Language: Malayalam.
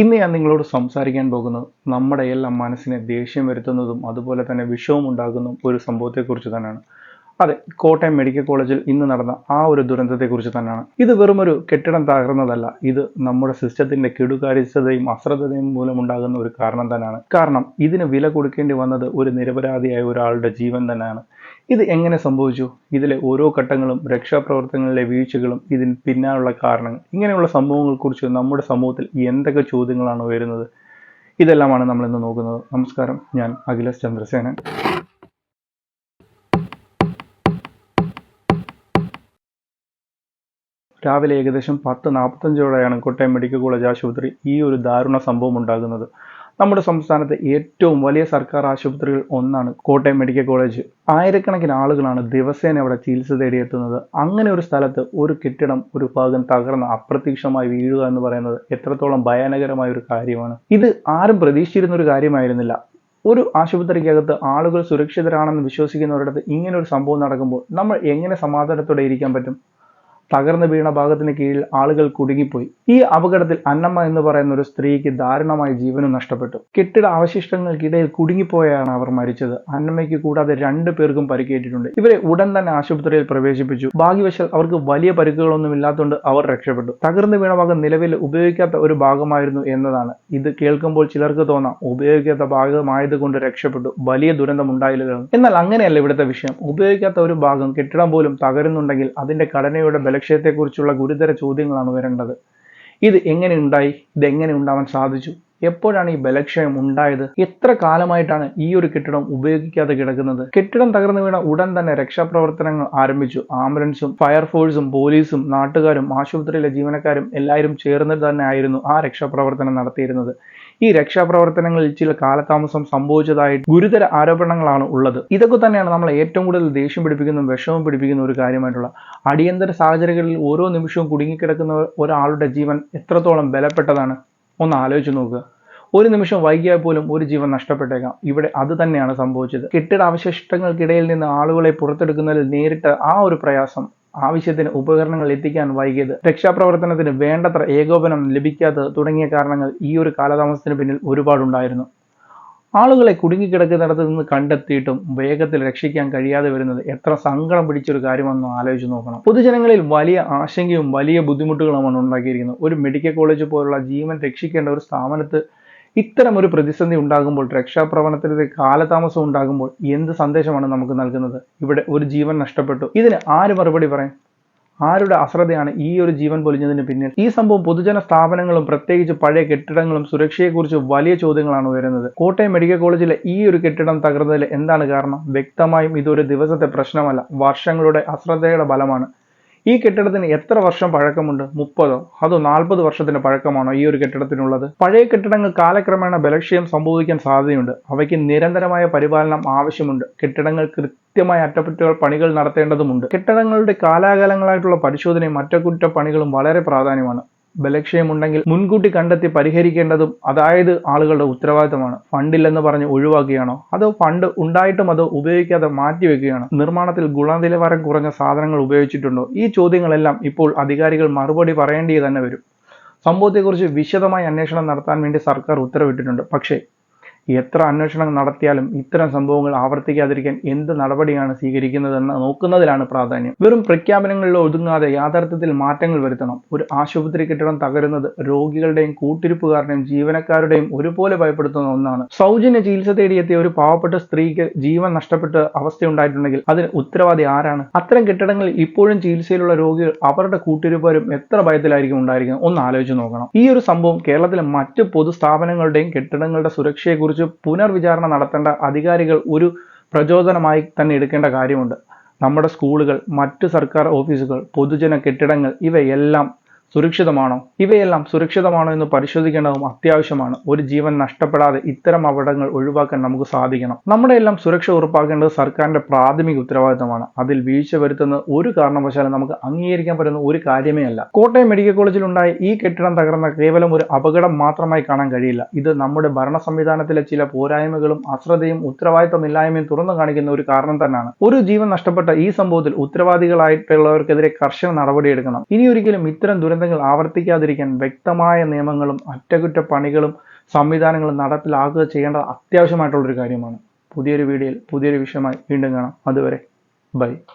ഇന്ന് ഞാൻ നിങ്ങളോട് സംസാരിക്കാൻ പോകുന്നത് നമ്മുടെ എല്ലാം മനസ്സിനെ ദേഷ്യം വരുത്തുന്നതും അതുപോലെ തന്നെ വിഷവും ഉണ്ടാകുന്ന ഒരു സംഭവത്തെക്കുറിച്ച് തന്നെയാണ്. അതെ കോട്ടയം മെഡിക്കൽ കോളേജിൽ ഇന്ന് നടന്ന ആ ഒരു ദുരന്തത്തെക്കുറിച്ച് തന്നെയാണ്. ഇത് വെറുമൊരു കെട്ടിടം തകർന്നതല്ല ഇത് നമ്മുടെ സിസ്റ്റത്തിന്റെ കെടുകാര്യസ്ഥതയും അശ്രദ്ധതയും മൂലം ഉണ്ടാകുന്ന ഒരു കാരണം തന്നെയാണ്. കാരണം ഇതിന് വില കൊടുക്കേണ്ടി വന്നത് ഒരു നിരപരാധിയായ ഒരാളുടെ ജീവൻ തന്നെയാണ്. ഇത് എങ്ങനെ സംഭവിച്ചു? ഇതിലെ ഓരോ ഘട്ടങ്ങളും രക്ഷാപ്രവർത്തനങ്ങളിലെ വീഴ്ചകളും ഇതിന് പിന്നാലുള്ള കാരണങ്ങൾ ഇങ്ങനെയുള്ള സംഭവങ്ങളെക്കുറിച്ച് നമ്മുടെ സമൂഹത്തിൽ എന്തൊക്കെ ചോദ്യങ്ങളാണ് വരുന്നത് ഇതെല്ലാമാണ് നമ്മൾ ഇന്ന് നോക്കുന്നത്. നമസ്കാരം. ഞാൻ അഖിലേഷ് ചന്ദ്രസേനൻ. രാവിലെ ഏകദേശം പത്ത് നാൽപ്പത്തഞ്ചോടെയാണ് കോട്ടയം മെഡിക്കൽ കോളേജ് ആശുപത്രി ഈ ഒരു ദാരുണ സംഭവം ഉണ്ടാകുന്നത്. നമ്മുടെ സംസ്ഥാനത്തെ ഏറ്റവും വലിയ സർക്കാർ ആശുപത്രികൾ ഒന്നാണ് കോട്ടയം മെഡിക്കൽ കോളേജ്. ആയിരക്കണക്കിന് ആളുകളാണ് ദിവസേന അവിടെ ചികിത്സ തേടിയെത്തുന്നത്. അങ്ങനെ ഒരു സ്ഥലത്ത് ഒരു കെട്ടിടം ഒരു ഭാഗം തകർന്ന് അപ്രത്യക്ഷമായി വീഴുക എന്ന് പറയുന്നത് എത്രത്തോളം ഭയാനകരമായ ഒരു കാര്യമാണ്. ഇത് ആരും പ്രതീക്ഷിച്ചിരുന്ന ഒരു കാര്യമായിരുന്നില്ല. ഒരു ആശുപത്രിക്കകത്ത് ആളുകൾ സുരക്ഷിതരാണെന്ന് വിശ്വസിക്കുന്നവരുടെ വിശ്വസിക്കുന്നവരിടത്ത് ഇങ്ങനെ ഒരു സംഭവം നടക്കുമ്പോൾ നമ്മൾ എങ്ങനെ സമാധാനത്തോടെ ഇരിക്കാൻ പറ്റും? തകർന്നു വീണ ഭാഗത്തിന് കീഴിൽ ആളുകൾ കുടുങ്ങിപ്പോയി. ഈ അപകടത്തിൽ അന്നമ്മ എന്ന് പറയുന്ന ഒരു സ്ത്രീക്ക് ദാരുണമായി ജീവനും നഷ്ടപ്പെട്ടു. കെട്ടിട അവശിഷ്ടങ്ങൾക്കിടയിൽ കുടുങ്ങിപ്പോയാണ് അവർ മരിച്ചത്. അന്നമ്മയ്ക്ക് കൂടാതെ രണ്ടു പേർക്കും പരിക്കേറ്റിട്ടുണ്ട്. ഇവരെ ഉടൻ തന്നെ ആശുപത്രിയിൽ പ്രവേശിപ്പിച്ചു. ഭാഗ്യവശാൽ അവർക്ക് വലിയ പരിക്കുകളൊന്നും ഇല്ലാത്തതുകൊണ്ട് അവർ രക്ഷപ്പെട്ടു. തകർന്നു വീണ ഭാഗം നിലവിൽ ഉപയോഗിക്കാത്ത ഒരു ഭാഗമായിരുന്നു എന്നതാണ്. ഇത് കേൾക്കുമ്പോൾ ചിലർക്ക് തോന്നാം ഉപയോഗിക്കാത്ത ഭാഗമായതുകൊണ്ട് രക്ഷപ്പെട്ടു. വലിയ ദുരന്തം ഉണ്ടായില്ല എന്നാൽ അങ്ങനെയല്ല ഇവിടുത്തെ വിഷയം. ഉപയോഗിക്കാത്ത ഒരു ഭാഗം കെട്ടിടം പോലും തകരുന്നുണ്ടെങ്കിൽ അതിന്റെ ഘടനയുടെ ബലക്ഷയത്തെക്കുറിച്ചുള്ള ഗുരുതര ചോദ്യങ്ങളാണ് വരേണ്ടത്. ഇത് എങ്ങനെ ഉണ്ടായി? ഇത് എങ്ങനെ ഉണ്ടാവാൻ സാധിച്ചു? എപ്പോഴാണ് ഈ ബലക്ഷയം ഉണ്ടായത്? എത്ര കാലമായിട്ടാണ് ഈ ഒരു കെട്ടിടം ഉപയോഗിക്കാതെ കിടക്കുന്നത്? കെട്ടിടം തകർന്നു വീണ ഉടൻ തന്നെ രക്ഷാപ്രവർത്തനങ്ങൾ ആരംഭിച്ചു. ആംബുലൻസും ഫയർഫോഴ്സും പോലീസും നാട്ടുകാരും ആശുപത്രിയിലെ ജീവനക്കാരും എല്ലാവരും ചേർന്നിട്ട് തന്നെ ആയിരുന്നു ആ രക്ഷാപ്രവർത്തനം നടത്തിയിരുന്നത്. ഈ രക്ഷാപ്രവർത്തനങ്ങളിൽ ചില കാലതാമസം സംഭവിച്ചതായി ഗുരുതര ആരോപണങ്ങളാണ് ഉള്ളത്. ഇതൊക്കെ തന്നെയാണ് നമ്മളെ ഏറ്റവും കൂടുതൽ ദേഷ്യം പിടിപ്പിക്കുന്ന വിഷമം പിടിപ്പിക്കുന്ന ഒരു കാര്യമായിട്ടുള്ള അടിയന്തര സാഹചര്യങ്ങളിൽ ഓരോ നിമിഷവും കുടുങ്ങിക്കിടക്കുന്ന ഒരാളുടെ ജീവൻ എത്രത്തോളം ബലപ്പെട്ടതാണ് ഒന്ന് ആലോചിച്ച് നോക്കുക. ഒരു നിമിഷം വൈകിയാൽ പോലും ഒരു ജീവൻ നഷ്ടപ്പെട്ടേക്കാം. ഇവിടെ അത് തന്നെയാണ് സംഭവിച്ചത്. കെട്ടിട അവശിഷ്ടങ്ങൾക്കിടയിൽ നിന്ന് ആളുകളെ പുറത്തെടുക്കുന്നതിൽ നേരിട്ട ആ ഒരു പ്രയാസം ആവശ്യത്തിന് ഉപകരണങ്ങൾ എത്തിക്കാൻ വൈകിയത്. രക്ഷാപ്രവർത്തനത്തിന് വേണ്ടത്ര ഏകോപനം ലഭിക്കാത്തത് തുടങ്ങിയ കാരണങ്ങൾ ഈ ഒരു കാലതാമസത്തിന് പിന്നിൽ ഒരുപാടുണ്ടായിരുന്നു. ആളുകളെ കുടുങ്ങിക്കിടക്കുന്നിടത്ത് നിന്ന് കണ്ടെത്തിയിട്ടും വേഗത്തിൽ രക്ഷിക്കാൻ കഴിയാതെ വരുന്നത് എത്ര സങ്കടം പിടിച്ചൊരു കാര്യമെന്ന് ആലോചിച്ച് നോക്കണം. പൊതുജനങ്ങളിൽ വലിയ ആശങ്കയും വലിയ ബുദ്ധിമുട്ടുകളുമാണ് ഉണ്ടാക്കിയിരിക്കുന്നത്. ഒരു മെഡിക്കൽ കോളേജ് പോലുള്ള ജീവൻ രക്ഷിക്കേണ്ട ഒരു സ്ഥാപനത്ത് ഇത്തരം ഒരു പ്രതിസന്ധി ഉണ്ടാകുമ്പോൾ രക്ഷാപ്രവർത്തനത്തിൽ കാലതാമസം ഉണ്ടാകുമ്പോൾ എന്ത് സന്ദേശമാണ് നമുക്ക് നൽകുന്നത്? ഇവിടെ ഒരു ജീവൻ നഷ്ടപ്പെട്ടു. ഇതിന് ആര് മറുപടി പറയും? ആരുടെ അശ്രദ്ധയാണ് ഈ ഒരു ജീവൻ പൊലിഞ്ഞതിന് പിന്നിൽ? ഈ സംഭവം പൊതുജന സ്ഥാപനങ്ങളും പ്രത്യേകിച്ച് പഴയ കെട്ടിടങ്ങളും സുരക്ഷയെക്കുറിച്ച് വലിയ ചോദ്യങ്ങളാണ് ഉയരുന്നത്. കോട്ടയം മെഡിക്കൽ കോളേജിലെ ഈ ഒരു കെട്ടിടം തകർന്നതിൽ എന്താണ് കാരണം? വ്യക്തമായും ഇതൊരു ദിവസത്തെ പ്രശ്നമല്ല. വർഷങ്ങളുടെ അശ്രദ്ധയുടെ ഫലമാണ്. ഈ കെട്ടിടത്തിന് എത്ര വർഷം പഴക്കമുണ്ട്? മുപ്പതോ? അതോ നാൽപ്പത് വർഷത്തിന്റെ പഴക്കമാണോ ഈ ഒരു കെട്ടിടത്തിനുള്ളത്? പഴയ കെട്ടിടങ്ങൾ കാലക്രമേണ ബലക്ഷയം സംഭവിക്കാൻ സാധ്യതയുണ്ട്. അവയ്ക്ക് നിരന്തരമായ പരിപാലനം ആവശ്യമുണ്ട്. കെട്ടിടങ്ങൾ കൃത്യമായ അറ്റകുറ്റകൾ പണികൾ നടത്തേണ്ടതുമുണ്ട്. കെട്ടിടങ്ങളുടെ കാലാകാലങ്ങളായിട്ടുള്ള പരിശോധനയും അറ്റകുറ്റപ്പണികളും വളരെ പ്രാധാന്യമാണ്. ബലക്ഷയമുണ്ടെങ്കിൽ മുൻകൂട്ടി കണ്ടെത്തി പരിഹരിക്കേണ്ടതും അതായത് ആളുകളുടെ ഉത്തരവാദിത്തമാണ്. ഫണ്ടില്ലെന്ന് പറഞ്ഞ് ഒഴിവാക്കുകയാണോ? അതോ ഫണ്ട് ഉണ്ടായിട്ടും അത് ഉപയോഗിക്കാതെ മാറ്റിവെക്കുകയാണോ? നിർമ്മാണത്തിൽ ഗുണനിലവാരം കുറഞ്ഞ സാധനങ്ങൾ ഉപയോഗിച്ചിട്ടുണ്ടോ? ഈ ചോദ്യങ്ങളെല്ലാം ഇപ്പോൾ അധികാരികൾ മറുപടി പറയേണ്ടി തന്നെ വരും. സംഭവത്തെക്കുറിച്ച് വിശദമായി അന്വേഷണം നടത്താൻ വേണ്ടി സർക്കാർ ഉത്തരവിട്ടിട്ടുണ്ട്. പക്ഷേ എത്ര അന്വേഷണം നടത്തിയാലും ഇത്തരം സംഭവങ്ങൾ ആവർത്തിക്കാതിരിക്കാൻ എന്ത് നടപടിയാണ് സ്വീകരിക്കുന്നതെന്ന് നോക്കുന്നതിലാണ് പ്രാധാന്യം. വെറും പ്രഖ്യാപനങ്ങളിൽ ഒതുങ്ങാതെ യാഥാർത്ഥ്യത്തിൽ മാറ്റങ്ങൾ വരുത്തണം. ഒരു ആശുപത്രി കെട്ടിടം തകരുന്നത് രോഗികളുടെയും കൂട്ടിരിപ്പുകാരുടെയും ജീവനക്കാരുടെയും ഒരുപോലെ ഭയപ്പെടുത്തുന്ന ഒന്നാണ്. സൗജന്യ ചികിത്സ തേടിയെത്തിയ ഒരു പാവപ്പെട്ട സ്ത്രീക്ക് ജീവൻ നഷ്ടപ്പെട്ട അവസ്ഥയുണ്ടായിട്ടുണ്ടെങ്കിൽ അതിന് ഉത്തരവാദി ആരാണ്? അത്തരം കെട്ടിടങ്ങളിൽ ഇപ്പോഴും ചികിത്സയിലുള്ള രോഗികൾ അവരുടെ കൂട്ടിരിപ്പുകാരും എത്ര ഭയത്തിലായിരിക്കും ഉണ്ടായിരിക്കുന്നത്? ഒന്ന് ആലോചിച്ച് നോക്കണം. ഈ ഒരു സംഭവം കേരളത്തിലെ മറ്റ് പൊതുസ്ഥാപനങ്ങളുടെയും കെട്ടിടങ്ങളുടെ സുരക്ഷയെക്കുറിച്ച് കുറിച്ച് പുനർവിചാരണ നടത്തേണ്ട അധികാരികൾ ഒരു പ്രചോദനമായി തന്നെ എടുക്കേണ്ട കാര്യമുണ്ട്. നമ്മുടെ സ്കൂളുകൾ മറ്റ് സർക്കാർ ഓഫീസുകൾ പൊതുജന കെട്ടിടങ്ങൾ ഇവയെല്ലാം സുരക്ഷിതമാണോ? ഇവയെല്ലാം സുരക്ഷിതമാണോ എന്ന് പരിശോധിക്കേണ്ടതും അത്യാവശ്യമാണ്. ഒരു ജീവൻ നഷ്ടപ്പെടാതെ ഇത്തരം അപകടങ്ങൾ ഒഴിവാക്കാൻ നമുക്ക് സാധിക്കണം. നമ്മുടെ എല്ലാം സുരക്ഷ ഉറപ്പാക്കേണ്ടത് സർക്കാരിന്റെ പ്രാഥമിക ഉത്തരവാദിത്തമാണ്. അതിൽ വീഴ്ച വരുത്തുന്ന ഒരു കാരണവശാലും നമുക്ക് അംഗീകരിക്കാൻ പറ്റുന്ന ഒരു കാര്യമേ അല്ല. കോട്ടയം മെഡിക്കൽ കോളേജിൽ ഉണ്ടായ ഈ കെട്ടിടം തകർന്ന കേവലം ഒരു അപകടം മാത്രമായി കാണാൻ കഴിയില്ല. ഇത് നമ്മുടെ ഭരണ സംവിധാനത്തിലെ ചില പോരായ്മകളും അശ്രദ്ധയും ഉത്തരവാദിത്തമില്ലായ്മയും തുറന്നു കാണിക്കുന്ന ഒരു കാരണം തന്നെയാണ്. ഒരു ജീവൻ നഷ്ടപ്പെട്ട ഈ സംഭവത്തിൽ ഉത്തരവാദികളായിട്ടുള്ളവർക്കെതിരെ കർശന നടപടിയെടുക്കണം. ഇനി ഒരിക്കലും ഇത്തരം ദുരന്ത ദുരന്തങ്ങൾ ആവർത്തിക്കാതിരിക്കാൻ വ്യക്തമായ നിയമങ്ങളും അറ്റകുറ്റപ്പണികളും സംവിധാനങ്ങളും നടപ്പിലാക്കുക ചെയ്യേണ്ടത് അത്യാവശ്യമായിട്ടുള്ളൊരു കാര്യമാണ്. പുതിയൊരു വീഡിയോയിൽ പുതിയൊരു വിഷയമായി വീണ്ടും കാണാം. അതുവരെ ബൈ.